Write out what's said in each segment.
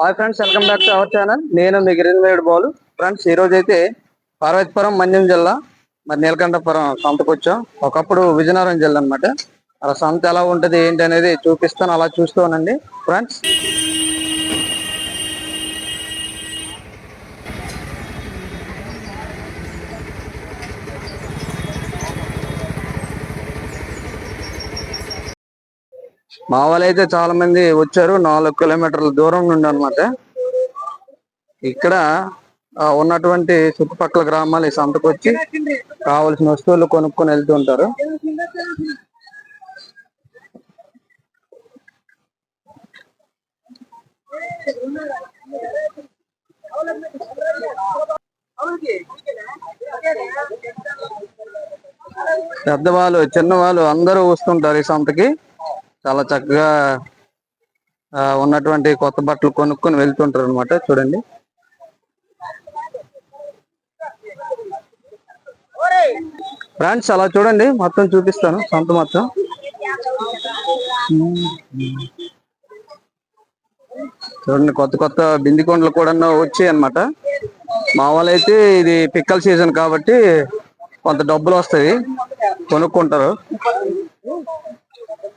Hi friends welcome back to our channel నేను మీ గిరిజన వేడు బాలు. ఫ్రెండ్స్ ఈ రోజు అయితే పార్వతీపురం మంజం జిల్లా మరి నీలకంఠపురం సంతకు వచ్చాం. ఒకప్పుడు విజయనగరం జిల్లా అన్నమాట. అలా సంత ఎలా ఉంటది ఏంటి అనేది చూపిస్తాను అలా చూస్తూ ఫ్రెండ్స్ మా వాళ్ళైతే చాలా మంది వచ్చారు నాలుగు కిలోమీటర్ల దూరం నుండి అన్నమాట. ఇక్కడ ఉన్నటువంటి చుట్టుపక్కల గ్రామాలు ఈ సంతకు వచ్చి కావలసిన వస్తువులు కొనుక్కొని వెళ్తూ ఉంటారు. పెద్దవాళ్ళు చిన్నవాళ్ళు అందరూ వస్తుంటారు ఈ సంతకి. చాలా చక్కగా ఉన్నటువంటి కొత్త బట్టలు కొనుక్కొని వెళ్తుంటారు అనమాట చూడండి. ఫ్రెండ్స్ అలా చూడండి మొత్తం చూపిస్తాను సొంత మొత్తం. చూడండి కొత్త కొత్త బింది కొండలు కూడా వచ్చాయి అన్నమాట మా అయితే ఇది పిక్కల సీజన్ కాబట్టి కొంత డబ్బులు వస్తాయి కొనుక్కుంటారు.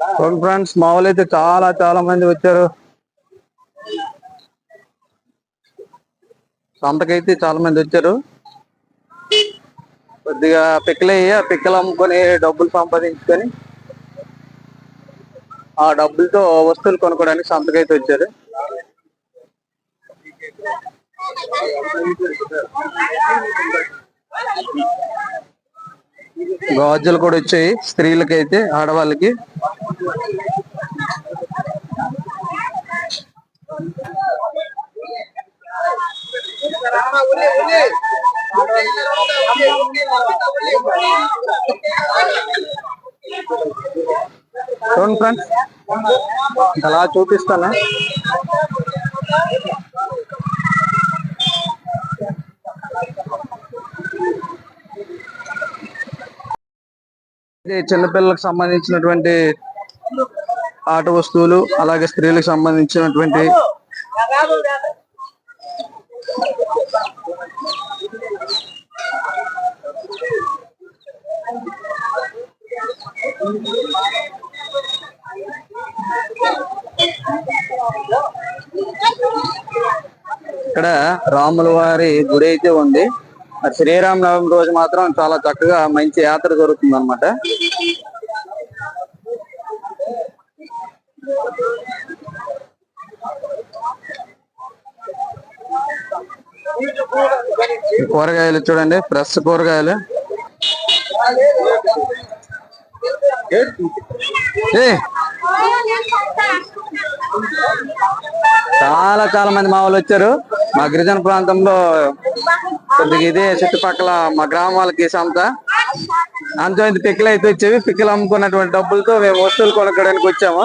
చూడండి ఫ్రెండ్స్ మా అయితే చాలా చాలా మంది వచ్చారు. సంతకైతే చాలా మంది వచ్చారు. కొద్దిగా పిక్కలయ్యి ఆ పిక్కలు అమ్ముకొని డబ్బులు సంపాదించుకొని ఆ డబ్బులతో వస్తువులు కొనుక్కోవడానికి సంతకైతే వచ్చారు. గాజులు కూడా వచ్చాయి స్త్రీలకైతే ఆడవాళ్ళకి. చూడండి ఫ్రెండ్స్ అలా చూపిస్తాను? చిన్నపిల్లలకు సంబంధించినటువంటి ఆట వస్తువులు అలాగే స్త్రీలకు సంబంధించినటువంటి ఇక్కడ రాముల వారి గుడి అయితే ఉంది. శ్రీరామనవమి శ్రీరామ రోజు మాత్రం చాలా చక్కగా మంచి యాత్ర జరుగుతుంది అనమాట కూరగాయలు చూడండి ఫ్రెష్ కూరగాయలు. చాలా చాలా మంది మా వాళ్ళు వచ్చారు. మా గిరిజన ప్రాంతంలో కొద్దిగా ఇదే చుట్టుపక్కల మా గ్రామాలకి సంత. అంత పిక్కలు అయితే వచ్చేవి. పిక్కలు అమ్ముకున్నటువంటి డబ్బులతో మేము వస్తువులు కొనుక్కోవడానికి వచ్చాము.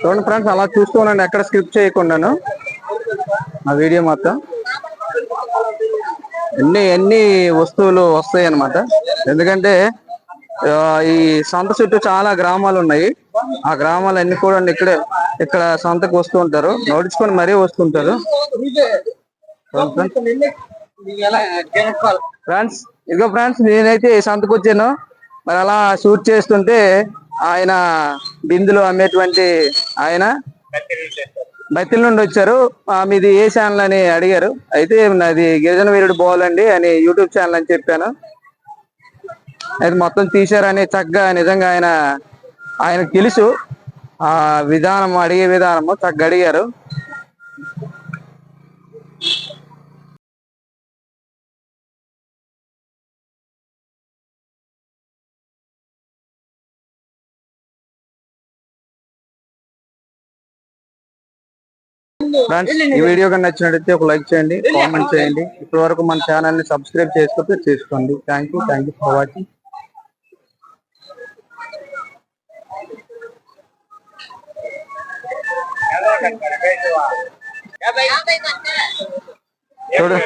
చూడండి ఫ్రెండ్స్ అలా చూస్తూ ఉండండి ఎక్కడ స్కిప్ చేయకుండాను. ఆ వీడియో మొత్తం. ఎన్ని ఎన్ని వస్తువులు వస్తాయి అన్నమాట ఎందుకంటే ఈ సంత చుట్టూ చాలా గ్రామాలు ఉన్నాయి. ఆ గ్రామాలు అన్ని కూడా ఇక్కడే ఇక్కడ సంతకు వస్తూ ఉంటారు. నడుచుకొని మరీ వస్తుంటారు. ఫ్రెండ్స్ ఇదిగో ఫ్రెండ్స్ నేనైతే సంతకు వచ్చాను. మరి అలా షూట్ చేస్తుంటే ఆయన బిందులు అమ్మేటువంటి ఆయన బతిల నుండి వచ్చారు. ఆ, మీది ఏ ఛానల్ అని అడిగారు. అయితే నాది గిరిజన వీరుడు బోల్ అండి అని యూట్యూబ్ ఛానల్ అని చెప్పాను. అది మొత్తం తీశారని చక్కగా నిజంగా ఆయన ఆయనకు తెలుసు. ఆ విధానం అడిగే విధానము చక్కగా అడిగారు. ఫ్రెండ్స్ ఈ వీడియో కనుక నచ్చినట్లయితే ఒక లైక్ చేయండి కామెంట్ చేయండి. ఇప్పటి వరకు మన ఛానల్ని సబ్స్క్రైబ్ చేసుకోతే చేసుకోండి. Thank you thank you for watching చూడు.